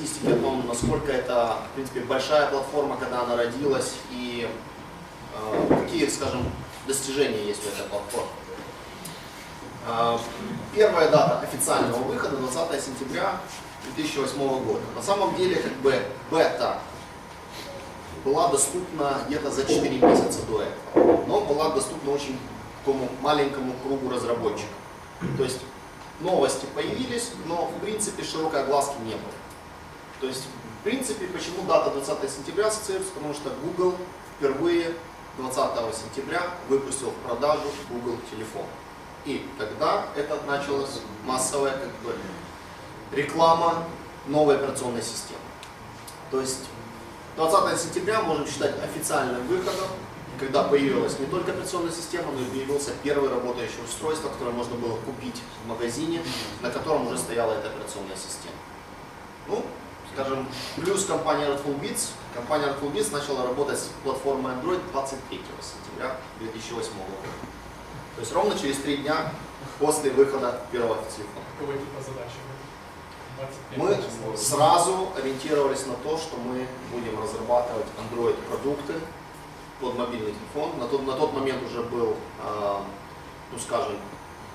статистики о том, насколько это, в принципе, большая платформа, когда она родилась, и э, какие, скажем, достижения есть в этой платформе. Э, первая дата официального выхода 20 сентября 2008 года. На самом деле, как бы, бета была доступна где-то за 4 месяца до этого, но была доступна очень такому маленькому кругу разработчиков. То есть новости появились, но в принципе широкой огласки не было. То есть, в принципе, почему дата 20 сентября ассоциируется? Потому что Google впервые 20 сентября выпустил в продажу Google телефон. И тогда это началась массовая как бы, реклама новой операционной системы. То есть 20 сентября можем считать официальным выходом, когда появилась не только операционная система, но и появился первое работающее устройство, которое можно было купить в магазине, на котором уже стояла эта операционная система. Ну, скажем, плюс компания Redful Beats. Компания Redful Beats начала работать с платформой Android 23 сентября 2008 года. То есть ровно через три дня после выхода первого телефона. Какого типа задачи? Мы сразу ориентировались на то, что мы будем разрабатывать Android продукты под мобильный телефон. На тот, на тот момент уже был, э, ну скажем,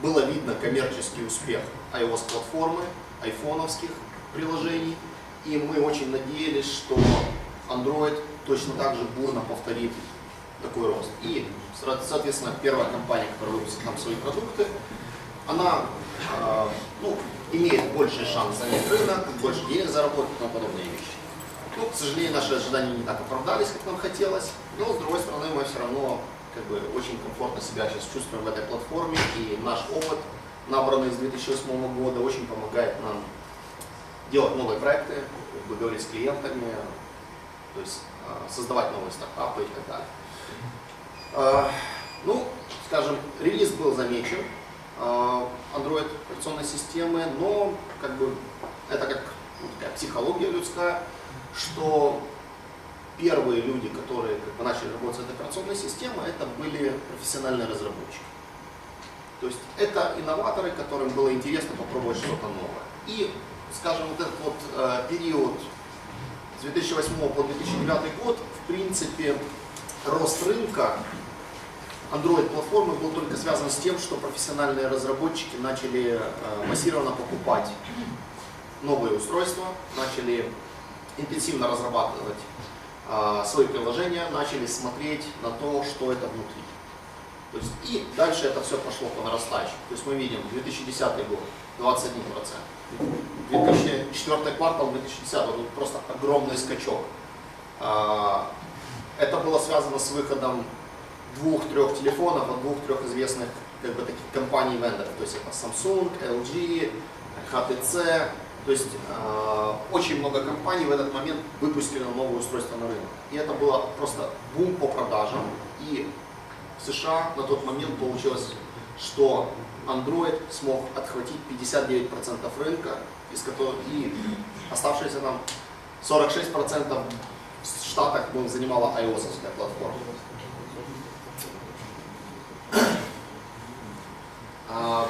было видно коммерческий успех iOS платформы, айфоновских приложений. И мы очень надеялись, что Android точно так же бурно повторит такой рост. И, соответственно, первая компания, которая выпустит нам свои продукты, она э, ну, имеет больший шанс занять рынок, больше денег заработать и тому подобные вещи. Ну, к сожалению, наши ожидания не так оправдались, как нам хотелось, но с другой стороны мы все равно как бы, очень комфортно себя сейчас чувствуем в этой платформе, и наш опыт, набранный с 2008 года, очень помогает нам делать новые проекты, говорить с клиентами, то есть э, создавать новые стартапы и так далее. Э, ну, скажем, релиз был замечен, э, Android операционной системы, но как бы это как ну, такая психология людская, что первые люди, которые как бы, начали работать с этой операционной системой, это были профессиональные разработчики. То есть это инноваторы, которым было интересно попробовать что-то новое. И, скажем, вот этот вот э, период с 2008 по 2009 год, в принципе, рост рынка Android-платформы был только связан с тем, что профессиональные разработчики начали э, массированно покупать новые устройства, начали интенсивно разрабатывать э, свои приложения, начали смотреть на то, что это внутри. То есть, и дальше это все пошло по нарастающей. То есть мы видим 2010 год 21%, 2004 квартал 2010 год просто огромный скачок. Э, это было связано с выходом двух-трех телефонов от двух-трех известных как бы, таких компаний вендоров. То есть это Samsung, LG, HTC. То есть э, очень много компаний в этот момент выпустили новое устройство на рынок. И это было просто бум по продажам. И в США на тот момент получилось, что Android смог отхватить 59% рынка, из которых и оставшиеся там 46% в Штатах занимала iOS платформа. А,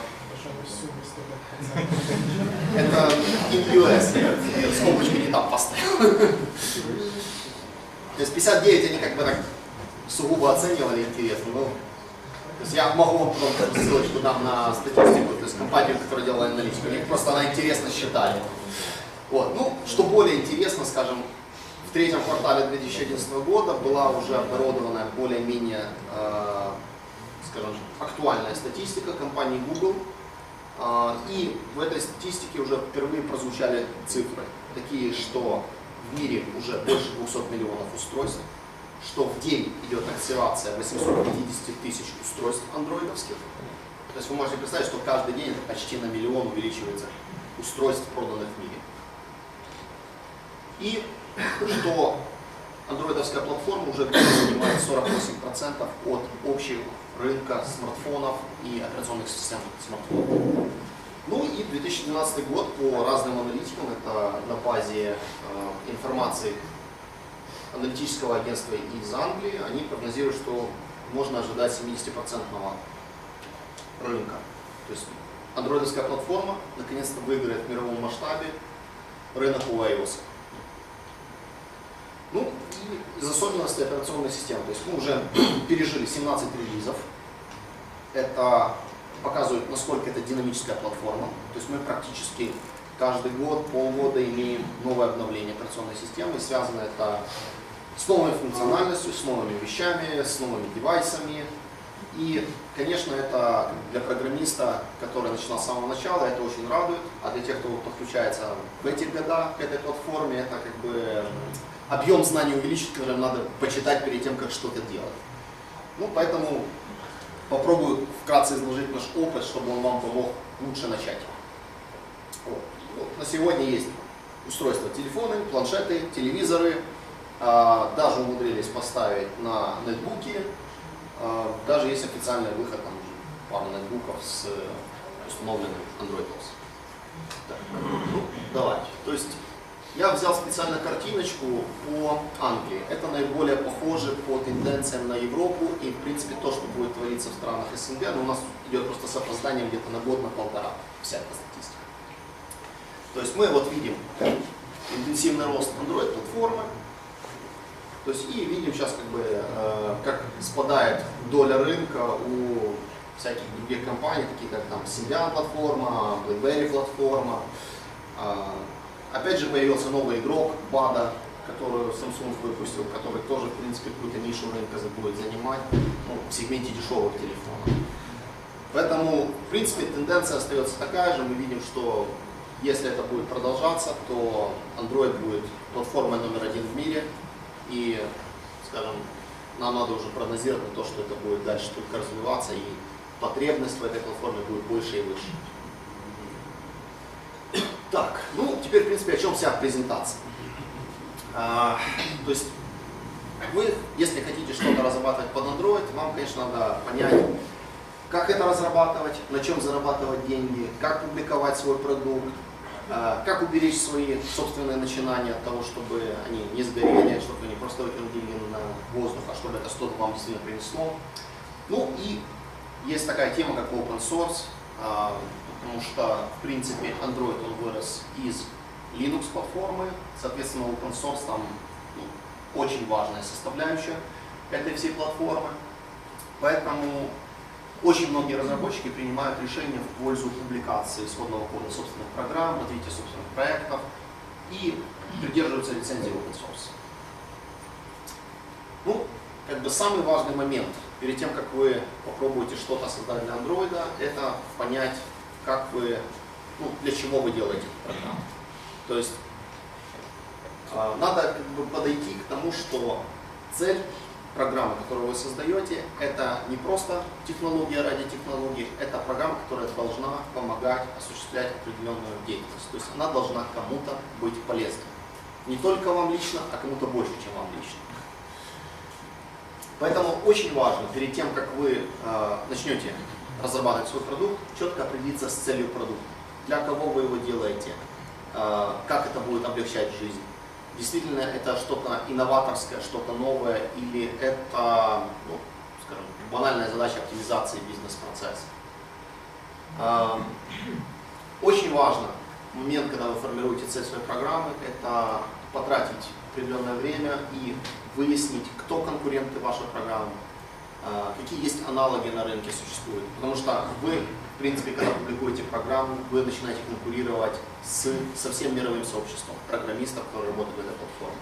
это in US, я скобочку не там поставил. То есть 59 они как бы так сугубо оценивали интересно. Ну, то есть я могу вам потом ссылочку дам на статистику, то есть компанию, которая делала аналитику. Они просто она интересно считали. Вот. Ну, что более интересно, скажем, в третьем квартале 2011 года была уже обнародована более-менее э, скажем, актуальная статистика компании Google. А, и в этой статистике уже впервые прозвучали цифры, такие, что в мире уже больше 200 миллионов устройств, что в день идет активация 850 тысяч устройств андроидовских. То есть вы можете представить, что каждый день это почти на миллион увеличивается устройств, проданных в мире. И что андроидовская платформа уже занимает 48% от общего рынка смартфонов и операционных систем смартфонов. Ну и 2012 год по разным аналитикам, это на базе э, информации аналитического агентства из Англии, они прогнозируют, что можно ожидать 70% рынка. То есть андроидовская платформа наконец-то выиграет в мировом масштабе рынок у iOS. Ну и из особенностей операционной системы. То есть мы уже пережили 17 релизов. Это показывает, насколько это динамическая платформа. То есть мы практически каждый год, полгода имеем новое обновление операционной системы. Связано это с новой функциональностью, с новыми вещами, с новыми девайсами. И, конечно, это для программиста, который начинал с самого начала, это очень радует. А для тех, кто подключается в эти года к этой платформе, это как бы объем знаний увеличить, который надо почитать перед тем, как что-то делать. Ну, поэтому попробую вкратце изложить наш опыт, чтобы он вам помог лучше начать. Вот. Вот. На сегодня есть устройства телефоны, планшеты, телевизоры, даже умудрились поставить на нетбуки, а, даже есть официальный выход, там пару нетбуков с э, установленным Android OS. Так, ну, давайте. То есть я взял специально картиночку по Англии. Это наиболее похоже по тенденциям на Европу и, в принципе, то, что будет твориться в странах СНГ, но у нас идет просто с опозданием где-то на год, на полтора, вся эта статистика. То есть мы вот видим интенсивный рост Android-платформы, то есть и видим сейчас, как бы, э, как спадает доля рынка у всяких других компаний, такие как там Symbian платформа, BlackBerry платформа, а, Опять же появился новый игрок, Бада, которую Samsung выпустил, который тоже, в принципе, какую-то нишу рынка будет занимать ну, в сегменте дешевых телефонов. Поэтому, в принципе, тенденция остается такая же. Мы видим, что если это будет продолжаться, то Android будет платформой номер один в мире. И, скажем, нам надо уже прогнозировать то, что это будет дальше только развиваться, и потребность в этой платформе будет больше и выше. Так, ну теперь, в принципе, о чем вся презентация. А, то есть вы, если хотите что-то разрабатывать под Android, вам, конечно, надо понять, как это разрабатывать, на чем зарабатывать деньги, как публиковать свой продукт, как уберечь свои собственные начинания от того, чтобы они не сгорели, чтобы не просто выкинули деньги на воздух, а чтобы это что-то вам действительно принесло. Ну и есть такая тема, как open source. А, потому что, в принципе, Android он вырос из Linux платформы, соответственно, open source там ну, очень важная составляющая этой всей платформы. Поэтому очень многие разработчики принимают решения в пользу публикации исходного кода собственных программ, развития собственных проектов и придерживаются лицензии open source. Ну, как бы самый важный момент перед тем, как вы попробуете что-то создать для Android, это понять, как вы, ну, для чего вы делаете эту программу. То есть э, надо как бы подойти к тому, что цель программы, которую вы создаете, это не просто технология ради технологии, это программа, которая должна помогать осуществлять определенную деятельность. То есть она должна кому-то быть полезной. Не только вам лично, а кому-то больше, чем вам лично. Поэтому очень важно, перед тем, как вы э, начнете разрабатывать свой продукт, четко определиться с целью продукта. Для кого вы его делаете, э, как это будет облегчать жизнь. Действительно, это что-то инноваторское, что-то новое, или это, ну, скажем, банальная задача оптимизации бизнес-процесса. Э, очень важно момент, когда вы формируете цель своей программы, это потратить определенное время и выяснить, кто конкуренты вашей программы, а, какие есть аналоги на рынке существуют. Потому что вы, в принципе, когда публикуете программу, вы начинаете конкурировать с, со всем мировым сообществом программистов, которые работают в этой платформе.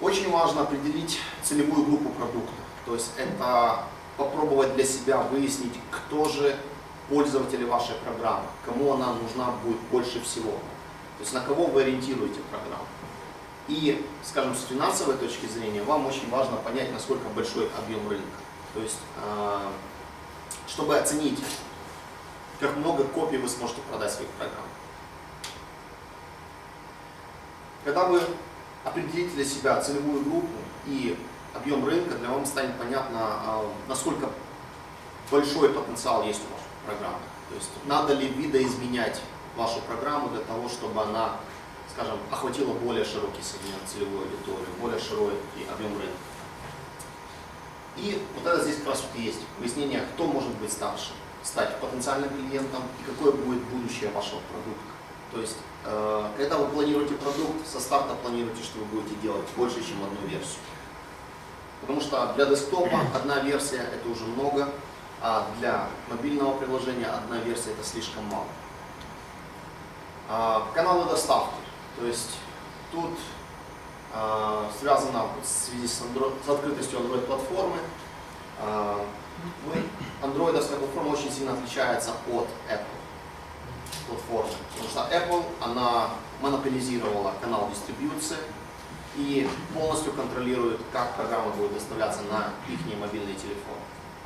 Очень важно определить целевую группу продукта. То есть это попробовать для себя выяснить, кто же пользователи вашей программы, кому она нужна будет больше всего. То есть на кого вы ориентируете программу. И, скажем, с финансовой точки зрения, вам очень важно понять, насколько большой объем рынка. То есть, а, чтобы оценить, как много копий вы сможете продать своих программ. Когда вы определите для себя целевую группу и объем рынка, для вас станет понятно, а, насколько большой потенциал есть у вашей программы. То есть, надо ли видоизменять вашу программу для того, чтобы она скажем, охватило более широкий сегмент целевой аудитории, более широкий объем рынка. И вот это здесь как раз вот есть выяснение, кто может быть старше, стать потенциальным клиентом и какое будет будущее вашего продукта. То есть, э, когда вы планируете продукт, со старта планируете, что вы будете делать больше, чем одну версию. Потому что для десктопа одна версия это уже много, а для мобильного приложения одна версия это слишком мало. А, каналы доставки. То есть тут а, связано в связи с, Android, с открытостью Android платформы. А, мы, андроидовская платформа очень сильно отличается от Apple платформы. Потому что Apple, она монополизировала канал дистрибьюции и полностью контролирует, как программа будет доставляться на их мобильные телефоны.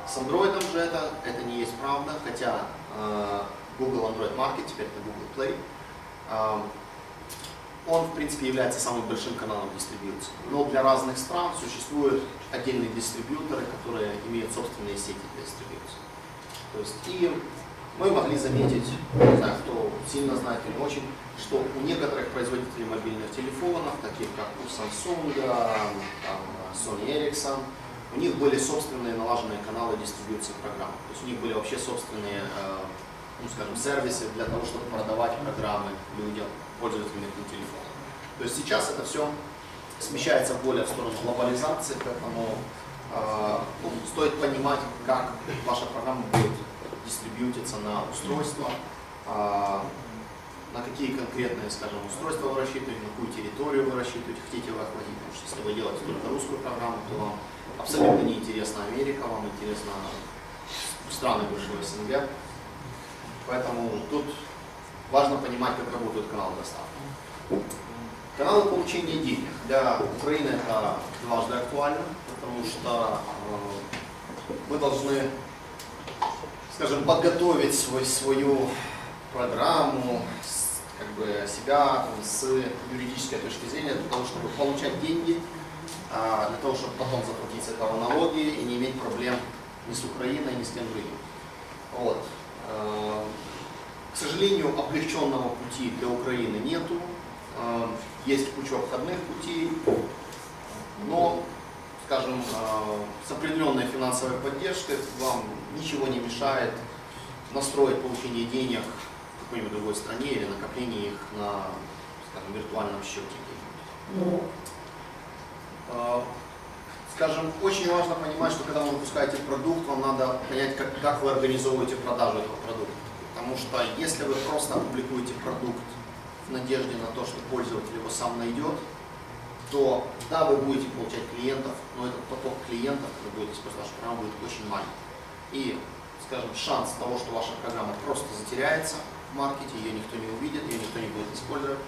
С Android же это, это не есть правда, хотя э, Google Android Market, теперь это Google Play, э, он в принципе является самым большим каналом дистрибьюции. Но для разных стран существуют отдельные дистрибьюторы, которые имеют собственные сети для дистрибьюции. То есть и мы могли заметить, не знаю, кто сильно знает или очень, что у некоторых производителей мобильных телефонов, таких как у Samsung, там, Sony Ericsson, у них были собственные налаженные каналы дистрибьюции программ. То есть у них были вообще собственные, э, ну, скажем, сервисы для того, чтобы продавать программы людям, пользователям их телефона. То есть сейчас это все смещается более в сторону глобализации, поэтому э, ну, стоит понимать, как ваша программа будет дистрибьютиться на устройство, а, на какие конкретные, скажем, устройства вы рассчитываете, на какую территорию вы рассчитываете, хотите вы охватить. Потому что если вы делаете только русскую программу, то вам абсолютно не интересна Америка, вам интересно страны бывшего СНГ. Поэтому тут важно понимать, как работают каналы доставки. Каналы получения денег. Для Украины это дважды актуально, потому что э, мы должны скажем, подготовить свой, свою программу, как бы себя с юридической точки зрения для того, чтобы получать деньги, а, для того, чтобы потом заплатить с этого налоги и не иметь проблем ни с Украиной, ни с кем другим. Вот. А, к сожалению, облегченного пути для Украины нету. А, есть куча обходных путей, но скажем, э, с определенной финансовой поддержкой вам ничего не мешает настроить получение денег в какой-нибудь другой стране или накопление их на, скажем, виртуальном счете. Э, скажем, очень важно понимать, что когда вы выпускаете продукт, вам надо понять, как, как вы организовываете продажу этого продукта. Потому что если вы просто опубликуете продукт в надежде на то, что пользователь его сам найдет, то да, вы будете получать клиентов, но этот поток клиентов, который будет использовать вашу программу, будет очень маленький. И, скажем, шанс того, что ваша программа просто затеряется в маркете, ее никто не увидит, ее никто не будет использовать,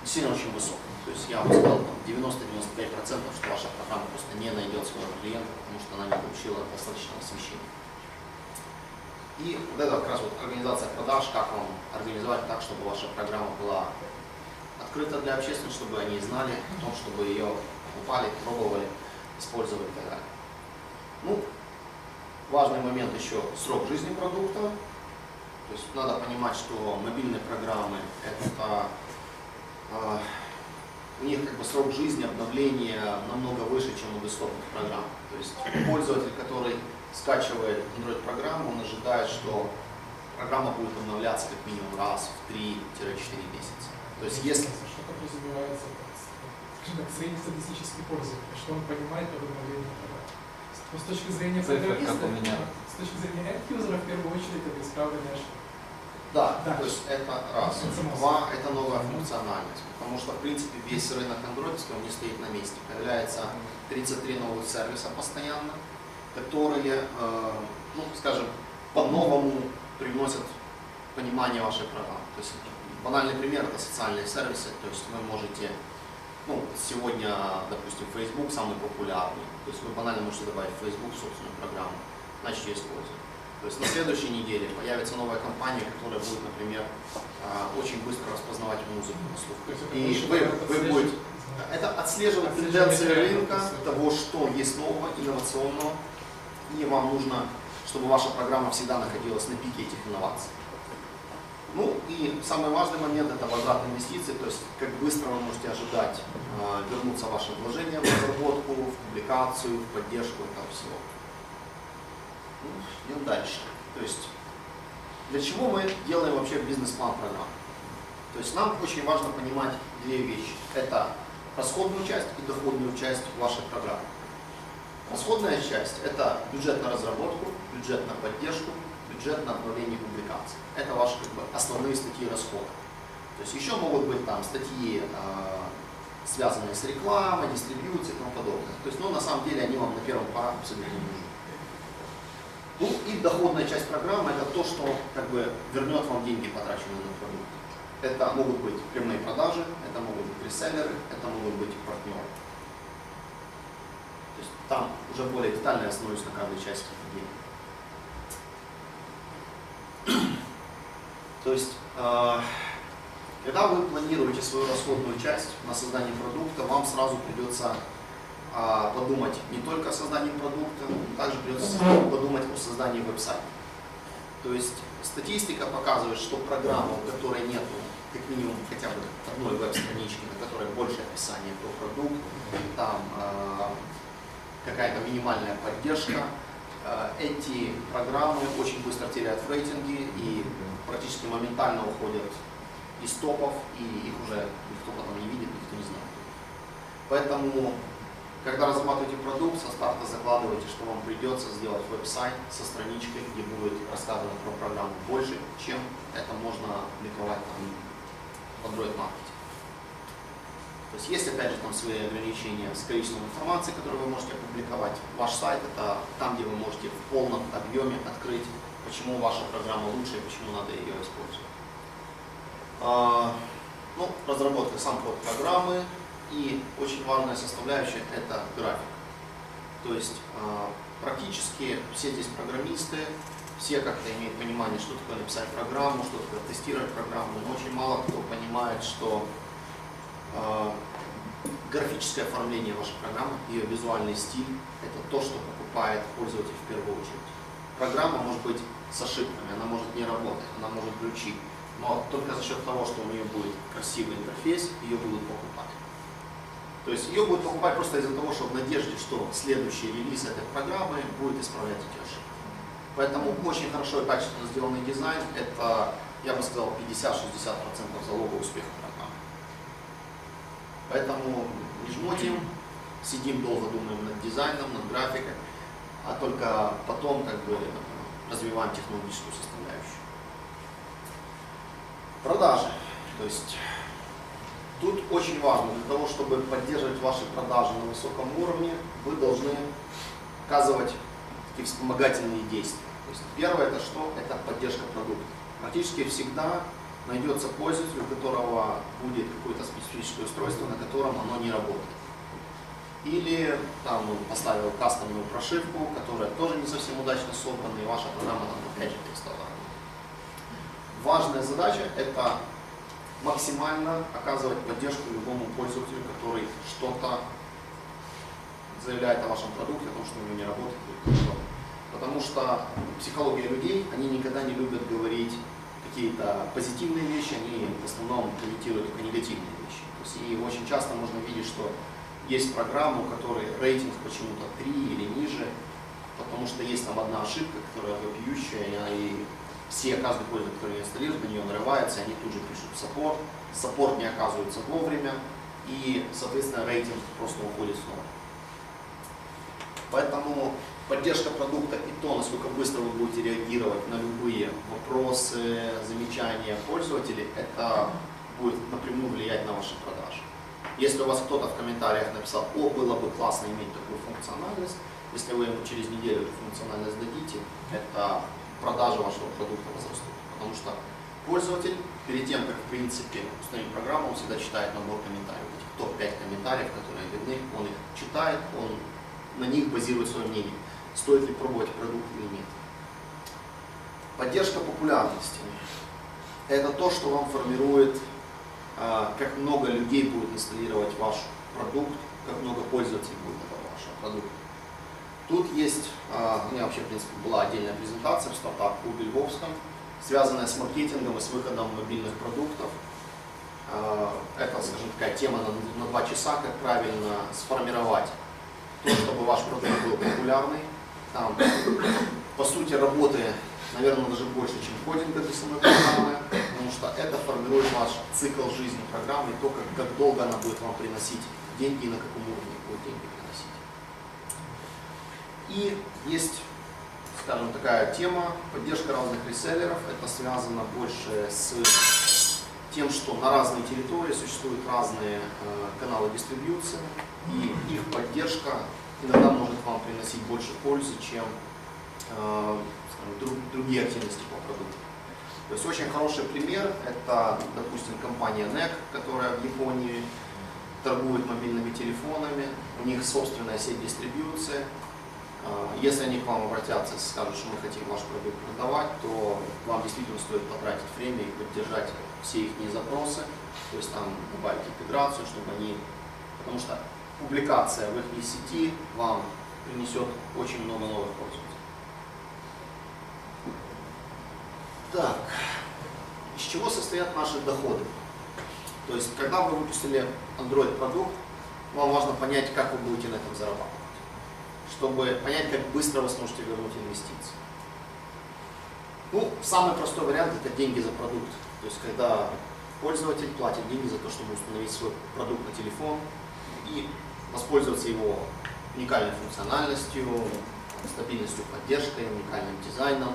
действительно очень высок. То есть я бы сказал, 90-95%, что ваша программа просто не найдет своего клиента, потому что она не получила достаточного освещения. И вот это как раз вот организация продаж, как вам организовать так, чтобы ваша программа была открыта для общественности, чтобы они знали о том, чтобы ее покупали, пробовали, использовали и так далее. Ну, важный момент еще срок жизни продукта. То есть надо понимать, что мобильные программы это э, у них как бы срок жизни обновления намного выше, чем у десктопных программ. То есть пользователь, который скачивает Android программу, он ожидает, что программа будет обновляться как минимум раз в 3-4 месяца. То есть если... Что подразумевается как среднестатистический пользователь, что он понимает под обновлением Но с точки зрения программиста, с точки зрения end-юзера, в первую очередь, это исправление ошибок. Да, Да. то есть это раз. Два, это новая функциональность. Потому что, в принципе, весь рынок Android он не стоит на месте. Появляется 33 новых сервиса постоянно, которые, э, ну, скажем, по-новому привносят понимание вашей программы. То есть банальный пример это социальные сервисы. То есть вы можете, ну, сегодня, допустим, Facebook самый популярный. То есть вы банально можете добавить в Facebook собственную программу, начать ее использовать. То есть на следующей неделе появится новая компания, которая будет, например, а, очень быстро распознавать музыку на слух. И вы, вы будете это отслеживать тенденции рынка, того, что есть нового, инновационного, и вам нужно, чтобы ваша программа всегда находилась на пике этих инноваций. Ну и самый важный момент это возврат инвестиций, то есть как быстро вы можете ожидать э, вернуться ваше вложение в разработку, в публикацию, в поддержку этого всего. Ну, идем дальше. То есть для чего мы делаем вообще бизнес-план программы? То есть нам очень важно понимать две вещи. Это расходную часть и доходную часть вашей программы. Расходная часть – это бюджет на разработку, бюджет на поддержку, бюджет на обновление публикаций. Это ваши как бы, основные статьи расхода. То есть еще могут быть там статьи, а, связанные с рекламой, дистрибьюцией и тому подобное. То есть, ну, на самом деле, они вам на первом порядке абсолютно не нужны. Ну и доходная часть программы – это то, что как бы вернет вам деньги, потраченные на продукт. Это могут быть прямые продажи, это могут быть реселлеры, это могут быть партнеры. Там уже более детально я остановлюсь на каждой части. То есть, э, когда вы планируете свою расходную часть на создание продукта, вам сразу придется а, подумать не только о создании продукта, но также придется подумать о создании веб-сайта. То есть статистика показывает, что программа, у которой нет как минимум хотя бы одной веб-странички, на которой больше описания про продукт, там а, какая-то минимальная поддержка, а, эти программы очень быстро теряют в рейтинге и практически моментально уходят из топов, и их уже никто потом не видит, никто не знает. Поэтому когда разрабатываете продукт, со старта закладывайте, что вам придется сделать веб-сайт со страничкой, где будет рассказано про программу больше, чем это можно публиковать там, в Android Market. Есть есть опять же там свои ограничения с количеством информации, которую вы можете опубликовать. Ваш сайт это там, где вы можете в полном объеме открыть, почему ваша программа лучше и почему надо ее использовать. А, ну, разработка сам код программы, и очень важная составляющая – это график. То есть э, практически все здесь программисты, все как-то имеют понимание, что такое написать программу, что такое тестировать программу, но очень мало кто понимает, что э, графическое оформление вашей программы, ее визуальный стиль – это то, что покупает пользователь в первую очередь. Программа может быть с ошибками, она может не работать, она может глючить, но только за счет того, что у нее будет красивый интерфейс, ее будут покупать. То есть ее будут покупать просто из-за того, что в надежде, что следующий релиз этой программы будет исправлять эти ошибки. Поэтому очень хорошо и качественно сделанный дизайн – это, я бы сказал, 50-60% залога успеха программы. Поэтому не жмотим, сидим долго думаем над дизайном, над графикой, а только потом как бы развиваем технологическую составляющую. Продажи. То есть Тут очень важно, для того, чтобы поддерживать ваши продажи на высоком уровне, вы должны оказывать такие вспомогательные действия. То есть первое это что? Это поддержка продукта. Практически всегда найдется пользователь, у которого будет какое-то специфическое устройство, на котором оно не работает. Или там он поставил кастомную прошивку, которая тоже не совсем удачно собрана, и ваша программа там опять же перестала. Важная задача это максимально оказывать поддержку любому пользователю, который что-то заявляет о вашем продукте, о том, что у него не работает. Потому что психология людей, они никогда не любят говорить какие-то позитивные вещи, они в основном комментируют только негативные вещи. То есть, и очень часто можно видеть, что есть программы, у которой рейтинг почему-то 3 или ниже, потому что есть там одна ошибка, которая вопиющая, и все, каждый пользователь, который инсталирует, на нее нарывается, они тут же пишут саппорт, саппорт не оказывается вовремя, и, соответственно, рейтинг просто уходит с нормы. Поэтому поддержка продукта и то, насколько быстро вы будете реагировать на любые вопросы, замечания пользователей, это будет напрямую влиять на ваши продажи. Если у вас кто-то в комментариях написал, о, было бы классно иметь такую функциональность, если вы ему через неделю эту функциональность дадите, это продажи вашего продукта возрастут. Потому что пользователь перед тем, как в принципе установить программу, он всегда читает набор комментариев. Этих топ-5 комментариев, которые видны, он их читает, он на них базирует свое мнение, стоит ли пробовать продукт или нет. Поддержка популярности. Это то, что вам формирует, а, как много людей будет инсталлировать ваш продукт, как много пользователей будет этого вашего продукта. Тут есть, а, у меня вообще, в принципе, была отдельная презентация в стартап-клубе Львовском, связанная с маркетингом и с выходом мобильных продуктов. А, это, скажем, такая тема на, на два часа, как правильно сформировать то, чтобы ваш продукт был популярный. Там, по сути, работы, наверное, даже больше, чем кодинга для самой программы, потому что это формирует ваш цикл жизни программы, то, как, как долго она будет вам приносить деньги и на каком уровне будет деньги приносить. И есть, скажем, такая тема, поддержка разных реселлеров. Это связано больше с тем, что на разной территории существуют разные э, каналы дистрибьюции, и их поддержка иногда может вам приносить больше пользы, чем э, скажем, друг- другие активности по продукту. То есть очень хороший пример – это, допустим, компания NEC, которая в Японии торгует мобильными телефонами, у них собственная сеть дистрибьюции. А, Если они к вам обратятся и скажут, что мы хотим ваш продукт продавать, то вам действительно стоит потратить время и поддержать все их запросы, то есть там добавить интеграцию, чтобы они, потому что публикация в их сети вам принесет очень много новых пользователей. Так, из чего состоят наши доходы? То есть, когда вы выпустили Android продукт, вам важно понять, как вы будете на этом зарабатывать, чтобы понять, как быстро вы сможете вернуть инвестиции. Ну, самый простой вариант это деньги за продукт. То есть, когда пользователь платит деньги за то, чтобы установить свой продукт на телефон и воспользоваться его уникальной функциональностью, стабильностью поддержкой, уникальным дизайном,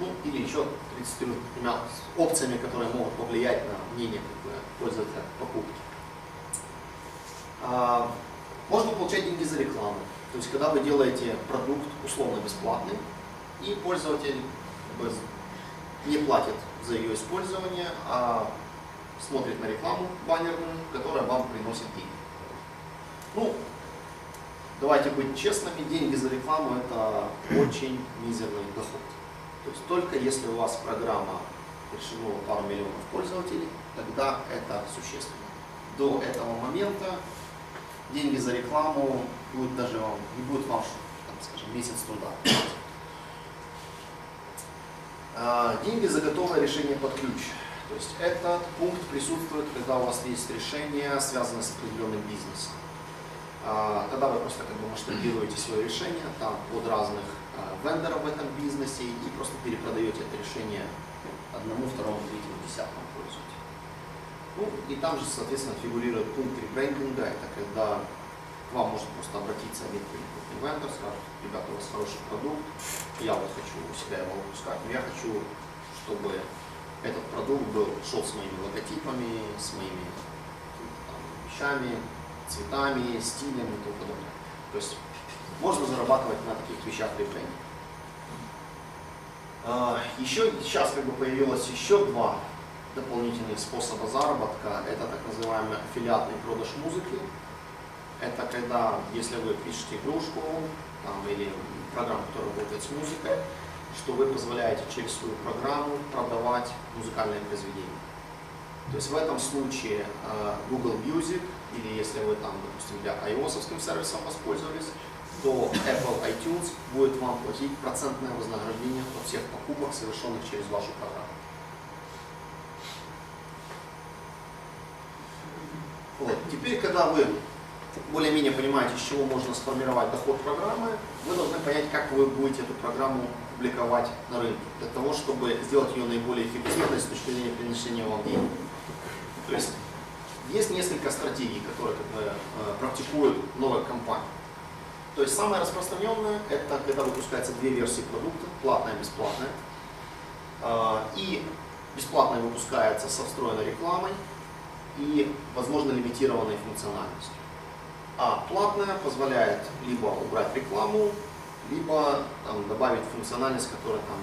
ну или еще 33 опциями, которые могут повлиять на мнение пользователя покупки. А, можно получать деньги за рекламу. То есть, когда вы делаете продукт условно бесплатный, и пользователь не платит за ее использование, а смотрит на рекламу баннерную, которая вам приносит деньги. Ну, давайте быть честными, деньги за рекламу это очень мизерный доход. То есть только если у вас программа решила пару миллионов пользователей, тогда это существенно. До этого момента деньги за рекламу будут даже вам, не будут вам, там, скажем, месяц труда. Деньги за готовое решение под ключ. То есть этот пункт присутствует, когда у вас есть решение, связанное с определенным бизнесом. А, Тогда вы просто как бы масштабируете свое решение там, под разных а, вендоров в этом бизнесе и просто перепродаете это решение одному, второму, третьему, десятому пользователю. Ну и там же, соответственно, фигурирует пункт ребрендинга, это когда к вам может просто обратиться крупный вендор, скажет, ребята, у вас хороший продукт, я вот хочу у себя его выпускать, но я хочу, чтобы этот продукт был, шел с моими логотипами, с моими там, вещами, цветами, стилем и тому подобное. То есть можно зарабатывать на таких вещах ребрендинг. А, Еще сейчас как бы появилось еще два дополнительных способа заработка. Это так называемый аффилиатный продаж музыки. Это когда, если вы пишете игрушку там, или программу, которая работает с музыкой, что вы позволяете через свою программу продавать музыкальные произведения. То есть в этом случае э, Google Music, или если вы там, допустим, для iOS сервисом воспользовались, то Apple iTunes будет вам платить процентное вознаграждение от всех покупок, совершенных через вашу программу. Вот. Теперь, когда вы более-менее понимаете, из чего можно сформировать доход программы, вы должны понять, как вы будете эту программу публиковать на рынке, для того, чтобы сделать ее наиболее эффективной с точки зрения приношения вам денег. То есть есть несколько стратегий, которые как бы, э, практикуют новая компания. То есть самое распространенное это когда выпускаются две версии продукта, платная и бесплатная. А, И бесплатная выпускается со встроенной рекламой и, возможно, лимитированной функциональностью. А платная позволяет либо убрать рекламу, либо там, добавить функциональность, которая там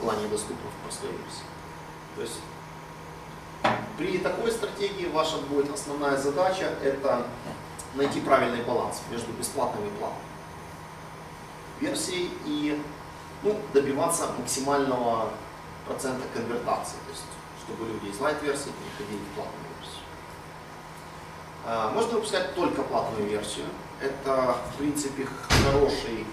была недоступна в простой версии. То есть при такой стратегии ваша будет основная задача это найти правильный баланс между бесплатным и версией и ну, добиваться максимального процента конвертации, то есть чтобы люди из light-версии переходили в платную версию. А, Можно выпускать только платную версию. Это, в принципе, хорошая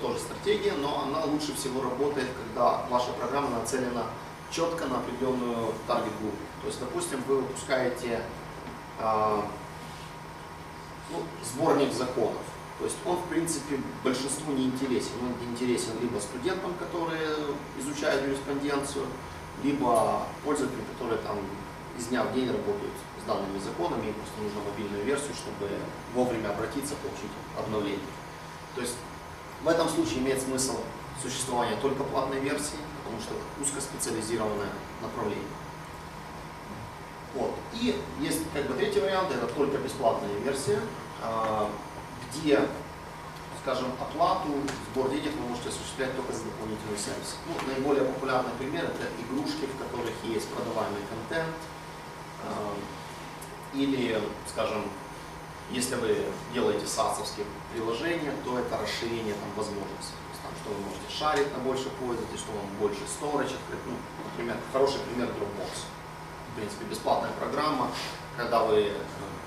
тоже стратегия, но она лучше всего работает, когда ваша программа нацелена четко на определенную таргет группу. То есть, допустим, вы выпускаете а, ну, сборник законов. То есть он, в принципе, большинству не интересен. Он интересен либо студентам, которые изучают юриспруденцию, либо пользователи, которые там из дня в день работают с данными законами, им просто нужно мобильную версию, чтобы вовремя обратиться, получить обновление. То есть в этом случае имеет смысл существование только платной версии, потому что узкоспециализированное направление. Вот. И есть как бы третий вариант, это только бесплатная версия, а, где, скажем, оплату, сбор денег вы можете осуществлять только за дополнительный сервис. Ну, наиболее популярный пример это игрушки, в которых есть продаваемый контент, а, или, скажем, если вы делаете сасовские приложения, то это расширение там, возможностей. Что вы можете шарить на больше пользователей, что вам больше storage открыть. Ну, например, хороший пример Dropbox. В принципе, бесплатная программа, когда, вы, э,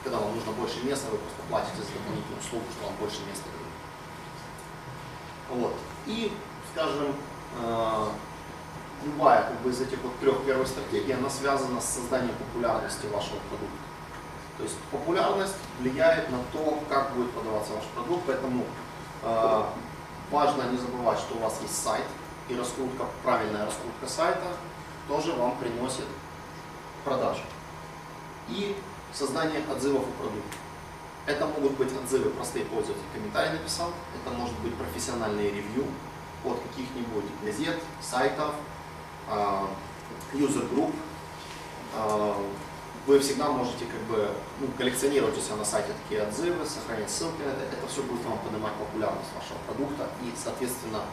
когда вам нужно больше места, вы просто платите за дополнительную услугу, что вам больше места дают. Вот. И, скажем, э, любая как бы, из этих вот трех первых стратегий, она связана с созданием популярности вашего продукта. То есть популярность влияет на то, как будет продаваться ваш продукт, поэтому э, важно не забывать, что у вас есть сайт, и раскрутка, правильная раскрутка сайта тоже вам приносит продажи. И создание отзывов о продукте. Это могут быть отзывы, простые пользователи комментарий написал, это может быть профессиональные ревью от каких-нибудь газет, сайтов, а, юзер-групп. Вы всегда можете как бы ну, коллекционировать у себя на сайте такие отзывы, сохранять ссылки это. Это все будет вам поднимать популярность вашего продукта и, соответственно,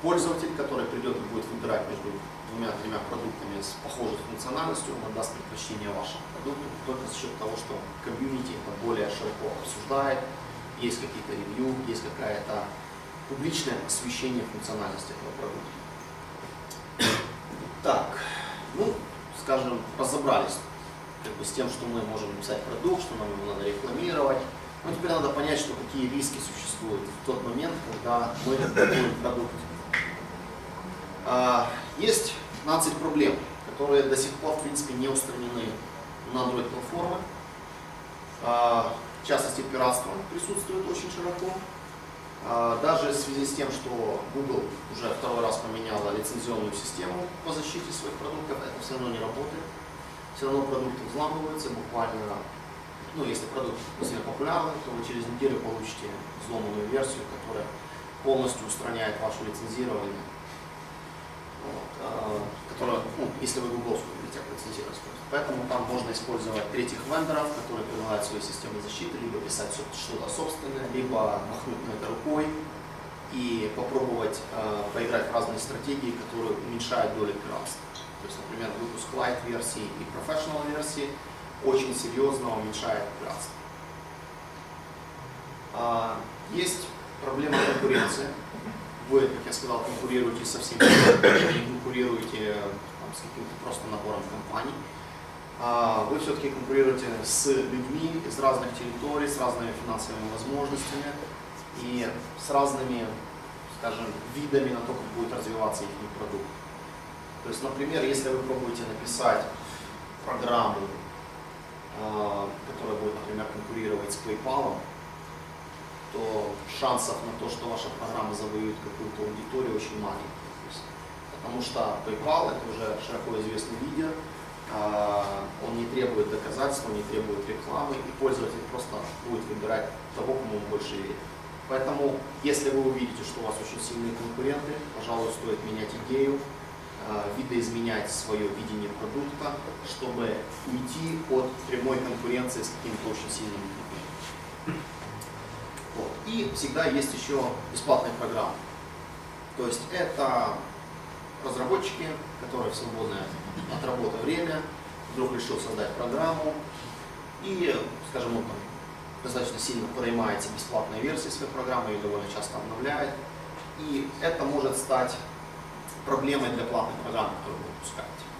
пользователь, который придет и будет выбирать между двумя-тремя продуктами с похожей функциональностью, он отдаст предпочтение вашему продукту только за счет того, что комьюнити это более широко обсуждает, есть какие-то ревью, есть какая-то публичное освещение функциональности этого продукта. Так, ну, скажем, разобрались как бы, с тем, что мы можем написать продукт, что нам его надо рекламировать. Но теперь надо понять, что какие риски существуют в тот момент, когда мы рекламируем продукт. А, Есть 15 проблем, которые до сих пор, в принципе, не устранены на Android-платформе. А, В частности, пиратство присутствует очень широко. А, Даже в связи с тем, что Google уже второй раз поменяла лицензионную систему по защите своих продуктов, это все равно не работает. Все равно продукты взламываются буквально, ну, если продукт сильно популярный, то вы через неделю получите взломанную версию, которая полностью устраняет ваше лицензирование вот, а, которая, ну, если вы гугловскую библиотеку лицензировать. Поэтому там можно использовать третьих вендоров, которые предлагают свои системы защиты, либо писать что-то собственное, либо махнуть на это рукой и попробовать э, поиграть в разные стратегии, которые уменьшают долю пиратства. То есть, например, выпуск light-версии и professional версии очень серьезно уменьшает пиратство. А, Есть проблема конкуренции вы, как я сказал, конкурируете со всеми, не конкурируете там, с каким-то просто набором компаний. А, Вы все-таки конкурируете с людьми из разных территорий, с разными финансовыми возможностями и с разными, скажем, видами на то, как будет развиваться их продукт. То есть, например, если вы пробуете написать программу, а, которая будет, например, конкурировать с PayPal, то шансов на то, что ваша программа завоюет какую-то аудиторию, очень есть, Потому что PayPal это уже широко известный лидер, а, он не требует доказательств, он не требует рекламы, и пользователь просто будет выбирать того, кому он больше верит. Поэтому, если вы увидите, что у вас очень сильные конкуренты, пожалуй, стоит менять идею, видоизменять свое видение продукта, чтобы уйти от прямой конкуренции с какими-то очень сильными конкурентами. Вот. И всегда есть еще бесплатные программы. То есть это разработчики, которые в свободное от работы время вдруг решил создать программу и, скажем, он достаточно сильно поднимается бесплатная версия своей программы и довольно часто обновляет. И это может стать проблемой для платной программы, которую вы выпускаете.